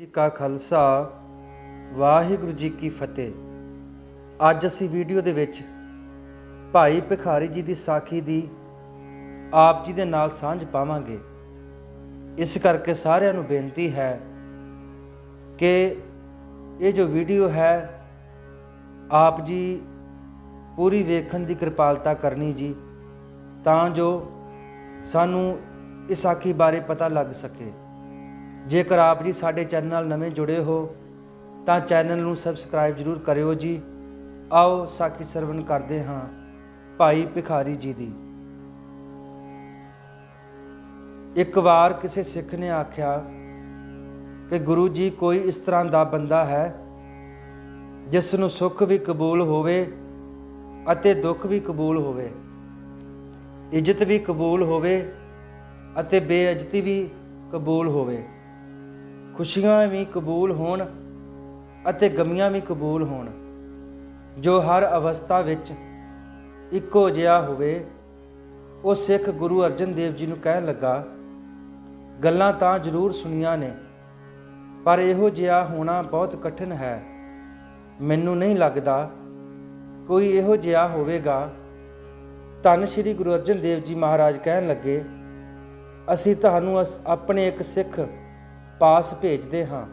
ਜੀ ਕਾ ਖਾਲਸਾ, ਵਾਹਿਗੁਰੂ ਜੀ ਕੀ ਫਤਿਹ। ਅੱਜ ਅਸੀਂ ਵੀਡੀਓ ਦੇ ਵਿੱਚ ਭਾਈ ਭਿਖਾਰੀ ਜੀ ਦੀ ਸਾਖੀ ਦੀ ਆਪ ਜੀ ਦੇ ਨਾਲ ਸਾਂਝ ਪਾਵਾਂਗੇ। ਇਸ ਕਰਕੇ ਸਾਰਿਆਂ ਨੂੰ ਬੇਨਤੀ ਹੈ ਕਿ ਇਹ ਜੋ ਵੀਡੀਓ ਹੈ, ਆਪ ਜੀ ਪੂਰੀ ਵੇਖਣ ਦੀ ਕਿਰਪਾਲਤਾ ਕਰਨੀ ਜੀ, ਤਾਂ ਜੋ ਸਾਨੂੰ ਇਸ ਸਾਖੀ ਬਾਰੇ ਪਤਾ ਲੱਗ ਸਕੇ। ਜੇਕਰ ਆਪ ਜੀ ਸਾਡੇ ਚੈਨਲ ਨਾਲ ਨਵੇਂ ਜੁੜੇ ਹੋ, ਤਾਂ ਚੈਨਲ ਨੂੰ ਸਬਸਕ੍ਰਾਈਬ ਜ਼ਰੂਰ ਕਰਿਓ ਜੀ। ਆਓ ਸਾਖੀ ਸਰਵਣ ਕਰਦੇ ਹਾਂ ਭਾਈ ਭਿਖਾਰੀ ਜੀ ਦੀ। ਇੱਕ ਵਾਰ ਕਿਸੇ ਸਿੱਖ ਨੇ ਆਖਿਆ ਕਿ ਗੁਰੂ ਜੀ, ਕੋਈ ਇਸ ਤਰ੍ਹਾਂ ਦਾ ਬੰਦਾ ਹੈ ਜਿਸ ਨੂੰ ਸੁੱਖ ਵੀ ਕਬੂਲ ਹੋਵੇ ਅਤੇ ਦੁੱਖ ਵੀ ਕਬੂਲ ਹੋਵੇ, ਇੱਜ਼ਤ ਵੀ ਕਬੂਲ ਹੋਵੇ ਅਤੇ ਬੇਇੱਜ਼ਤੀ ਵੀ ਕਬੂਲ ਹੋਵੇ। ਖੁਸ਼ੀਆਂ ਵੀ ਕਬੂਲ ਹੋਣ ਅਤੇ ਗਮੀਆਂ ਵੀ ਕਬੂਲ ਹੋਣ। ਜੋ ਹਰ ਅਵਸਥਾ ਵਿੱਚ ਇੱਕੋ ਜਿਹਾ ਹੋਵੇ, ਉਹ ਸਿੱਖ ਗੁਰੂ ਅਰਜਨ ਦੇਵ ਜੀ ਨੂੰ ਕਹਿਣ ਲੱਗਾ, ਗੱਲਾਂ ਤਾਂ ਜ਼ਰੂਰ ਸੁਣੀਆਂ ਨੇ, ਪਰ ਇਹੋ ਜਿਹਾ ਹੋਣਾ ਬਹੁਤ ਕਠਿਨ ਹੈ। ਮੈਨੂੰ ਨਹੀਂ ਲੱਗਦਾ ਕੋਈ ਇਹੋ ਜਿਹਾ ਹੋਵੇਗਾ। ਧੰਨ ਸ਼੍ਰੀ ਗੁਰੂ ਅਰਜਨ ਦੇਵ ਜੀ ਮਹਾਰਾਜ ਕਹਿਣ ਲੱਗੇ, ਅਸੀਂ ਤੁਹਾਨੂੰ ਅਸ- ਆਪਣੇ ਇੱਕ ਸਿੱਖ ਪਾਸ ਭੇਜਦੇ ਹਾਂ।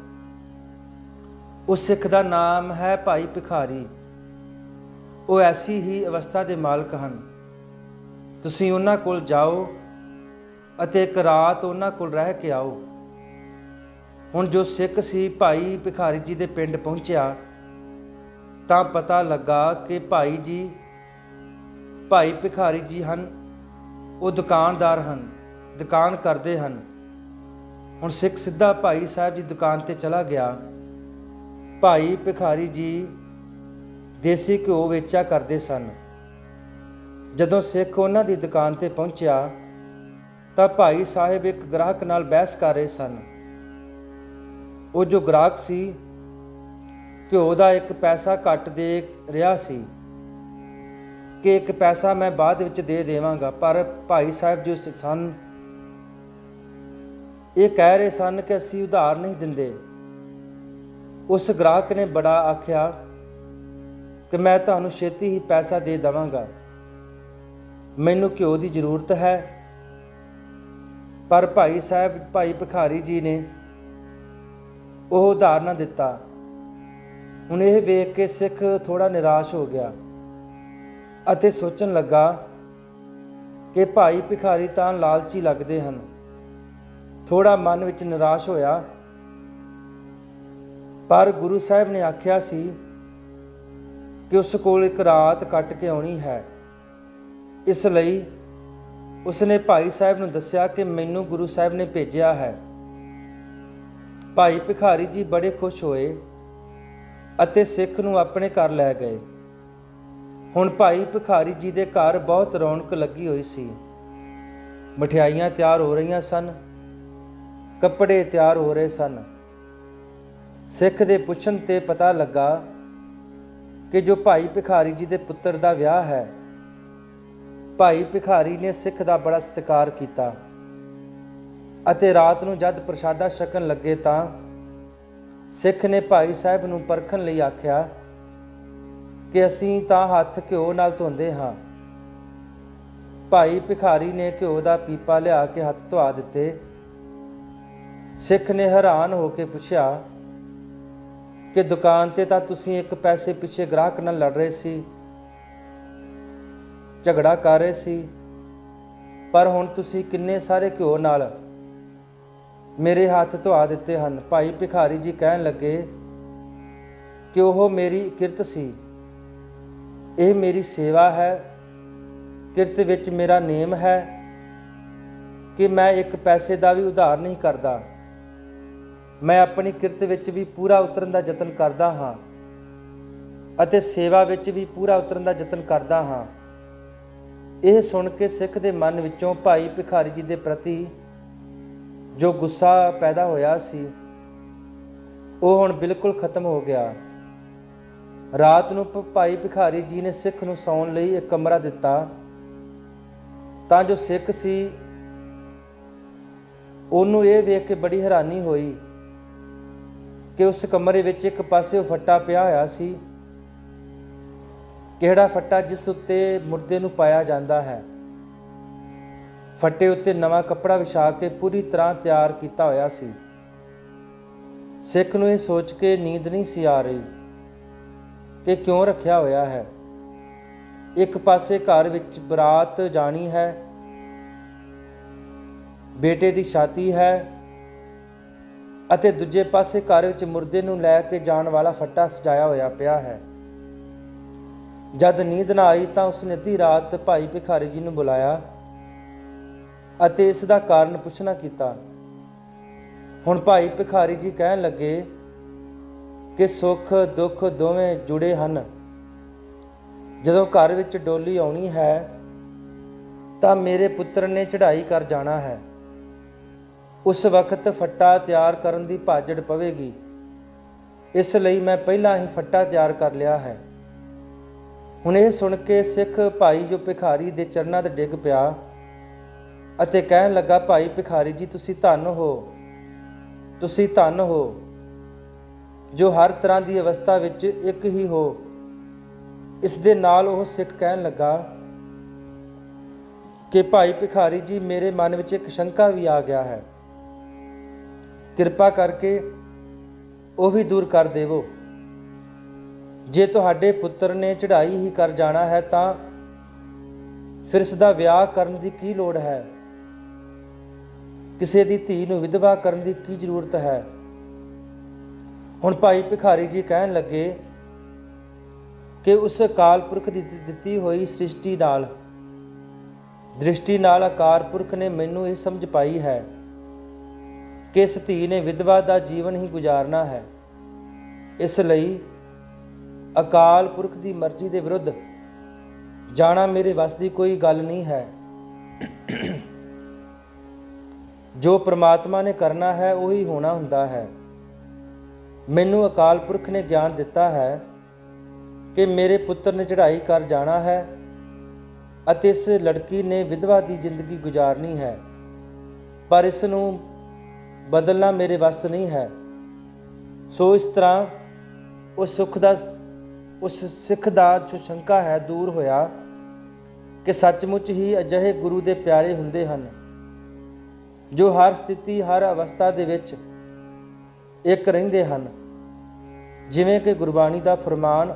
ਉਸ ਸਿੱਖ ਦਾ ਨਾਮ ਹੈ ਭਾਈ ਭਿਖਾਰੀ। ਉਹ ਐਸੀ ਹੀ ਅਵਸਥਾ ਦੇ ਮਾਲਕ ਹਨ। ਤੁਸੀਂ ਉਹਨਾਂ ਕੋਲ ਜਾਓ ਅਤੇ ਇੱਕ ਰਾਤ ਉਹਨਾਂ ਕੋਲ ਰਹਿ ਕੇ ਆਓ। ਹੁਣ ਜੋ ਸਿੱਖ ਸੀ ਭਾਈ ਭਿਖਾਰੀ ਜੀ ਦੇ ਪਿੰਡ ਪਹੁੰਚਿਆ, ਤਾਂ ਪਤਾ ਲੱਗਾ ਕਿ ਭਾਈ ਜੀ, ਭਾਈ ਭਿਖਾਰੀ ਜੀ ਹਨ। ਉਹ ਦੁਕਾਨਦਾਰ ਹਨ, ਦੁਕਾਨ ਕਰਦੇ ਹਨ। ਹੁਣ ਸਿੱਖ ਸਿੱਧਾ ਭਾਈ ਸਾਹਿਬ ਦੀ ਦੁਕਾਨ ਤੇ ਚਲਾ ਗਿਆ। ਭਾਈ ਭਿਖਾਰੀ ਜੀ ਦੇਸੀ ਘਿਓ ਵੇਚਿਆ ਕਰਦੇ ਸਨ। ਜਦੋਂ ਸਿੱਖ ਉਹਨਾਂ ਦੀ ਦੁਕਾਨ ਤੇ ਪਹੁੰਚਿਆ, ਤਾਂ ਭਾਈ ਸਾਹਿਬ ਇੱਕ ਗ੍ਰਾਹਕ ਨਾਲ ਬਹਿਸ ਕਰ ਰਹੇ ਸਨ। ਉਹ ਜੋ ਗ੍ਰਾਹਕ ਸੀ, ਘਿਓ ਦਾ ਇੱਕ ਪੈਸਾ ਘੱਟ ਦੇ ਰਿਹਾ ਸੀ ਕਿ ਇੱਕ ਪੈਸਾ ਮੈਂ ਬਾਅਦ ਵਿੱਚ ਦੇ ਦੇਵਾਂਗਾ, ਪਰ ਭਾਈ ਸਾਹਿਬ ਜੋ ਸਨ ਇਹ ਕਹਿ ਰਹੇ ਸਨ ਕਿ ਅਸੀਂ ਉਧਾਰ ਨਹੀਂ ਦਿੰਦੇ। ਉਸ ਗ੍ਰਾਹਕ ਨੇ ਬੜਾ ਆਖਿਆ ਕਿ ਮੈਂ ਤੁਹਾਨੂੰ ਛੇਤੀ ਹੀ ਪੈਸਾ ਦੇ ਦਵਾਂਗਾ। ਮੈਨੂੰ ਘਿਓ ਦੀ ਜ਼ਰੂਰਤ ਹੈ। ਪਰ ਭਾਈ ਸਾਹਿਬ, ਭਾਈ ਭਿਖਾਰੀ ਜੀ ਨੇ ਉਹ ਉਧਾਰ ਨਾ ਦਿੱਤਾ। ਹੁਣ ਇਹ ਵੇਖ ਕੇ ਸਿੱਖ ਥੋੜਾ ਨਿਰਾਸ਼ ਹੋ ਗਿਆ ਅਤੇ ਸੋਚਣ ਲੱਗਾ ਕਿ ਭਾਈ ਭਿਖਾਰੀ ਤਾਂ ਲਾਲਚੀ ਲੱਗਦੇ ਹਨ। ਥੋੜਾ ਮਨ ਵਿੱਚ ਨਿਰਾਸ਼ ਹੋਇਆ। ਪਰ ਗੁਰੂ ਸਾਹਿਬ ਨੇ ਆਖਿਆ ਸੀ ਕਿ ਉਸ ਕੋਲ ਇੱਕ ਰਾਤ ਕੱਟ ਕੇ ਆਉਣੀ ਹੈ। ਇਸ ਲਈ ਉਸਨੇ ਭਾਈ ਸਾਹਿਬ ਨੂੰ ਦੱਸਿਆ ਕਿ ਮੈਨੂੰ ਗੁਰੂ ਸਾਹਿਬ ਨੇ ਭੇਜਿਆ ਹੈ। ਭਾਈ ਭਿਖਾਰੀ ਜੀ ਬੜੇ ਖੁਸ਼ ਹੋਏ ਅਤੇ ਸਿੱਖ ਨੂੰ ਆਪਣੇ ਘਰ ਲੈ ਗਏ। ਹੁਣ ਭਾਈ ਭਿਖਾਰੀ ਜੀ ਦੇ ਘਰ ਬਹੁਤ ਰੌਣਕ ਲੱਗੀ ਹੋਈ ਸੀ। ਮਠਿਆਈਆਂ ਤਿਆਰ ਹੋ ਰਹੀਆਂ ਸਨ। ਕੱਪੜੇ ਤਿਆਰ ਹੋ ਰਹੇ ਸਨ। ਸਿੱਖ ਦੇ ਪੁੱਛਣ ਤੇ ਪਤਾ ਲੱਗਾ ਕਿ ਜੋ ਭਾਈ ਭਿਖਾਰੀ ਜੀ ਦੇ ਪੁੱਤਰ ਦਾ ਵਿਆਹ ਹੈ, ਭਾਈ ਭਿਖਾਰੀ ਨੇ ਸਿੱਖ ਦਾ ਬੜਾ ਸਤਿਕਾਰ ਕੀਤਾ ਅਤੇ ਰਾਤ ਨੂੰ ਜਦ ਪ੍ਰਸ਼ਾਦਾ ਛਕਣ ਲੱਗੇ ਤਾਂ ਸਿੱਖ ਨੇ ਭਾਈ ਸਾਹਿਬ ਨੂੰ ਪਰਖਣ ਲਈ ਆਖਿਆ ਕਿ ਅਸੀਂ ਤਾਂ ਹੱਥ ਘਿਓ ਨਾਲ ਧੋਂਦੇ ਹਾਂ। ਭਾਈ ਭਿਖਾਰੀ ਨੇ ਘਿਓ ਦਾ ਪੀਪਾ ਲਿਆ ਕੇ ਹੱਥ ਧਵਾ ਦਿੱਤੇ ਸਿੱਖ ਨੇ ਹੈਰਾਨ ਹੋ ਕੇ ਪੁੱਛਿਆ ਕਿ ਦੁਕਾਨ ਤੇ ਤਾਂ ਤੁਸੀਂ ਇੱਕ ਪੈਸੇ ਪਿੱਛੇ ਗ੍ਰਾਹਕ ਨਾਲ ਲੜ ਰਹੇ ਸੀ, ਝਗੜਾ ਕਰ ਰਹੇ ਸੀ, ਪਰ ਹੁਣ ਤੁਸੀਂ ਕਿੰਨੇ ਸਾਰੇ ਘਿਓ ਨਾਲ ਮੇਰੇ ਹੱਥ ਧਵਾ ਦਿੱਤੇ ਹਨ। ਭਾਈ ਭਿਖਾਰੀ ਜੀ ਕਹਿਣ ਲੱਗੇ ਕਿ ਉਹ ਮੇਰੀ ਕਿਰਤ ਸੀ। ਇਹ ਮੇਰੀ ਸੇਵਾ ਹੈ। ਕਿਰਤ ਵਿੱਚ ਮੇਰਾ ਨੇਮ ਹੈ ਕਿ ਮੈਂ ਇੱਕ ਪੈਸੇ ਦਾ ਵੀ ਉਧਾਰ ਨਹੀਂ ਕਰਦਾ। ਮੈਂ ਆਪਣੀ ਕਿਰਤ ਵਿੱਚ ਵੀ ਪੂਰਾ ਉਤਰਨ ਦਾ ਯਤਨ ਕਰਦਾ ਹਾਂ ਅਤੇ ਸੇਵਾ ਵਿੱਚ ਵੀ ਪੂਰਾ ਉਤਰਨ ਦਾ ਯਤਨ ਕਰਦਾ ਹਾਂ। ਇਹ ਸੁਣ ਕੇ ਸਿੱਖ ਦੇ ਮਨ ਵਿੱਚੋਂ ਭਾਈ ਭਿਖਾਰੀ ਜੀ ਦੇ ਪ੍ਰਤੀ ਜੋ ਗੁੱਸਾ ਪੈਦਾ ਹੋਇਆ ਸੀ, ਉਹ ਹੁਣ ਬਿਲਕੁਲ ਖਤਮ ਹੋ ਗਿਆ। ਰਾਤ ਨੂੰ ਭਾਈ ਭਿਖਾਰੀ ਜੀ ਨੇ ਸਿੱਖ ਨੂੰ ਸੌਣ ਲਈ ਇੱਕ ਕਮਰਾ ਦਿੱਤਾ। ਤਾਂ ਜੋ ਸਿੱਖ ਸੀ, ਉਹਨੂੰ ਇਹ ਵੇਖ ਕੇ ਬੜੀ ਹੈਰਾਨੀ ਹੋਈ ਕਿ ਉਸ ਕਮਰੇ ਵਿੱਚ ਇੱਕ ਪਾਸੇ ਉਹ ਫੱਟਾ ਪਿਆ ਹੋਇਆ ਸੀ। ਕਿਹੜਾ ਫੱਟਾ? ਜਿਸ ਉੱਤੇ ਮੁਰਦੇ ਨੂੰ ਪਾਇਆ ਜਾਂਦਾ ਹੈ। ਫੱਟੇ ਉੱਤੇ ਨਵਾਂ ਕੱਪੜਾ ਵਿਛਾ ਕੇ ਪੂਰੀ ਤਰ੍ਹਾਂ ਤਿਆਰ ਕੀਤਾ ਹੋਇਆ ਸੀ। ਸਿੱਖ ਨੂੰ ਇਹ ਸੋਚ ਕੇ ਨੀਂਦ ਨਹੀਂ ਸੀ ਆ ਰਹੀ ਕਿ ਕਿਉਂ ਰੱਖਿਆ ਹੋਇਆ ਹੈ। ਇੱਕ ਪਾਸੇ ਘਰ ਵਿੱਚ ਬਰਾਤ ਜਾਣੀ ਹੈ। ਬੇਟੇ ਦੀ ਛਾਤੀ ਹੈ। ਅਤੇ ਦੂਜੇ ਪਾਸੇ ਘਰ ਵਿੱਚ ਮੁਰਦੇ ਨੂੰ ਲੈ ਕੇ ਜਾਣ ਵਾਲਾ ਫੱਟਾ ਸਜਾਇਆ ਹੋਇਆ ਪਿਆ ਹੈ। ਜਦ ਨੀਂਦ ਨਾ ਆਈ ਤਾਂ ਉਸਨੇ ਅੱਧੀ ਰਾਤ ਭਾਈ ਭਿਖਾਰੀ ਜੀ ਨੂੰ ਬੁਲਾਇਆ ਅਤੇ ਇਸ ਦਾ ਕਾਰਨ ਪੁੱਛਣਾ ਕੀਤਾ। ਹੁਣ ਭਾਈ ਭਿਖਾਰੀ ਜੀ ਕਹਿਣ ਲੱਗੇ ਕਿ ਸੁੱਖ, ਦੁੱਖ ਦੋਵੇਂ ਜੁੜੇ ਹਨ। ਜਦੋਂ ਘਰ ਵਿੱਚ ਡੋਲੀ ਆਉਣੀ ਹੈ ਤਾਂ ਮੇਰੇ ਪੁੱਤਰ ਨੇ ਚੜ੍ਹਾਈ ਕਰ ਜਾਣਾ ਹੈ। ਉਸ ਵਕਤ ਫੱਟਾ ਤਿਆਰ ਕਰਨ ਦੀ ਭਾਜੜ ਪਵੇਗੀ। ਇਸ ਲਈ ਮੈਂ ਪਹਿਲਾਂ ਹੀ ਫੱਟਾ ਤਿਆਰ ਕਰ ਲਿਆ ਹੈ। ਹੁਣ ਇਹ ਸੁਣ ਕੇ ਸਿੱਖ ਭਾਈ ਜੋ ਭਿਖਾਰੀ ਦੇ ਚਰਨਾਂ ਤੇ ਡਿੱਗ ਪਿਆ ਅਤੇ ਕਹਿਣ ਲੱਗਾ, ਭਾਈ ਭਿਖਾਰੀ ਜੀ, ਤੁਸੀਂ ਧੰਨ ਹੋ। ਤੁਸੀਂ ਧੰਨ ਹੋ। ਜੋ ਹਰ ਤਰ੍ਹਾਂ ਦੀ ਅਵਸਥਾ ਵਿੱਚ ਇੱਕ ਹੀ ਹੋ। ਇਸ ਦੇ ਨਾਲ ਉਹ ਸਿੱਖ ਕਹਿਣ ਲੱਗਾ, ਕਿ ਭਾਈ ਭਿਖਾਰੀ ਜੀ, ਮੇਰੇ ਮਨ ਵਿੱਚ ਇੱਕ ਸ਼ੰਕਾ ਵੀ ਆ ਗਿਆ ਹੈ। ਕਿਰਪਾ ਕਰਕੇ ਉਹ ਵੀ ਦੂਰ ਕਰ ਦੇਵੋ। ਜੇ ਤੁਹਾਡੇ ਪੁੱਤਰ ਨੇ ਚੜ੍ਹਾਈ ਹੀ ਕਰ ਜਾਣਾ ਹੈ, ਤਾਂ ਫਿਰ ਇਸ ਦਾ ਵਿਆਹ ਕਰਨ ਦੀ ਕੀ ਲੋੜ ਹੈ? ਕਿਸੇ ਦੀ ਧੀ ਨੂੰ ਵਿਧਵਾ ਕਰਨ ਦੀ ਕੀ ਜ਼ਰੂਰਤ ਹੈ? ਹੁਣ ਭਾਈ ਭਿਖਾਰੀ ਜੀ ਕਹਿਣ ਲੱਗੇ ਕਿ ਉਸ ਅਕਾਲ ਪੁਰਖ ਦੀ, ਦਿੱਤੀ ਹੋਈ ਸ੍ਰਿਸ਼ਟੀ ਨਾਲ, ਦ੍ਰਿਸ਼ਟੀ ਨਾਲ ਅਕਾਲ ਪੁਰਖ ਨੇ ਮੈਨੂੰ ਇਹ ਸਮਝ ਪਾਈ ਹੈ। ਕਿਸ ਧੀ ਨੇ ਵਿਧਵਾ ਦਾ ਜੀਵਨ ਹੀ ਗੁਜ਼ਾਰਨਾ ਹੈ? ਇਸ ਲਈ ਅਕਾਲ ਪੁਰਖ ਦੀ ਮਰਜ਼ੀ ਦੇ ਵਿਰੁੱਧ ਜਾਣਾ ਮੇਰੇ ਵੱਸ ਦੀ ਕੋਈ ਗੱਲ ਨਹੀਂ ਹੈ। ਜੋ ਪ੍ਰਮਾਤਮਾ ਨੇ ਕਰਨਾ ਹੈ, ਉਹੀ ਹੋਣਾ ਹੁੰਦਾ ਹੈ। ਮੈਨੂੰ ਅਕਾਲ ਪੁਰਖ ਨੇ ਗਿਆਨ ਦਿੱਤਾ ਹੈ ਕਿ ਮੇਰੇ ਪੁੱਤਰ ਨੇ ਚੜ੍ਹਾਈ ਕਰ ਜਾਣਾ ਹੈ ਅਤੇ ਇਸ ਲੜਕੀ ਨੇ ਵਿਧਵਾ ਦੀ ਜ਼ਿੰਦਗੀ ਗੁਜ਼ਾਰਨੀ ਹੈ। ਪਰ ਇਸ ਨੂੰ ਬਦਲਣਾ ਮੇਰੇ ਵੱਸ ਨਹੀਂ ਹੈ। ਸੋ ਇਸ ਤਰ੍ਹਾਂ ਉਸ ਸੁਖ ਦਾ ਉਸ ਸਿੱਖ ਦਾ ਜੋ ਸ਼ੰਕਾ ਹੈ ਦੂਰ ਹੋਇਆ ਕਿ ਸੱਚਮੁੱਚ ਹੀ ਅਜਿਹੇ ਗੁਰੂ ਦੇ ਪਿਆਰੇ ਹੁੰਦੇ ਹਨ, ਜੋ ਹਰ ਸਥਿਤੀ, ਹਰ ਅਵਸਥਾ ਦੇ ਵਿੱਚ ਇੱਕ ਰਹਿੰਦੇ ਹਨ। ਜਿਵੇਂ ਕਿ ਗੁਰਬਾਣੀ ਦਾ ਫਰਮਾਨ,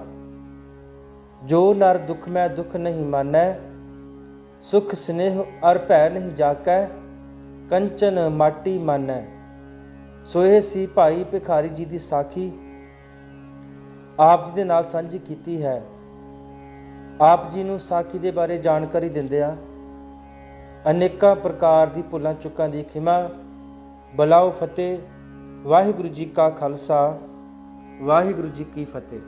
ਜੋ ਨਰ ਦੁੱਖ ਮੈਂ ਦੁੱਖ ਨਹੀਂ ਮਾਨੈ, ਸੁਖ ਸਨੇਹ ਅਰ ਭੈ ਨਹੀਂ ਜਾਕੈ, ਕੰਚਨ ਮਾਟੀ ਮਾਨੈ। ਸੋ ਇਹ ਸੀ ਭਾਈ ਭਿਖਾਰੀ ਜੀ ਦੀ ਸਾਖੀ ਆਪ ਜੀ ਦੇ ਨਾਲ ਸਾਂਝੀ ਕੀਤੀ ਹੈ। ਆਪ ਜੀ ਨੂੰ ਸਾਖੀ ਦੇ ਬਾਰੇ ਜਾਣਕਾਰੀ ਦਿੰਦਿਆਂ ਅਨੇਕਾਂ ਪ੍ਰਕਾਰ ਦੀ ਭੁੱਲਾਂ ਚੁੱਕਾਂ ਦੀ ਖਿਮਾ ਬਲਾਉ ਫਤਿਹ, ਵਾਹਿਗੁਰੂ ਜੀ ਕਾ ਖਾਲਸਾ, ਵਾਹਿਗੁਰੂ ਜੀ ਕੀ ਫਤਿਹ।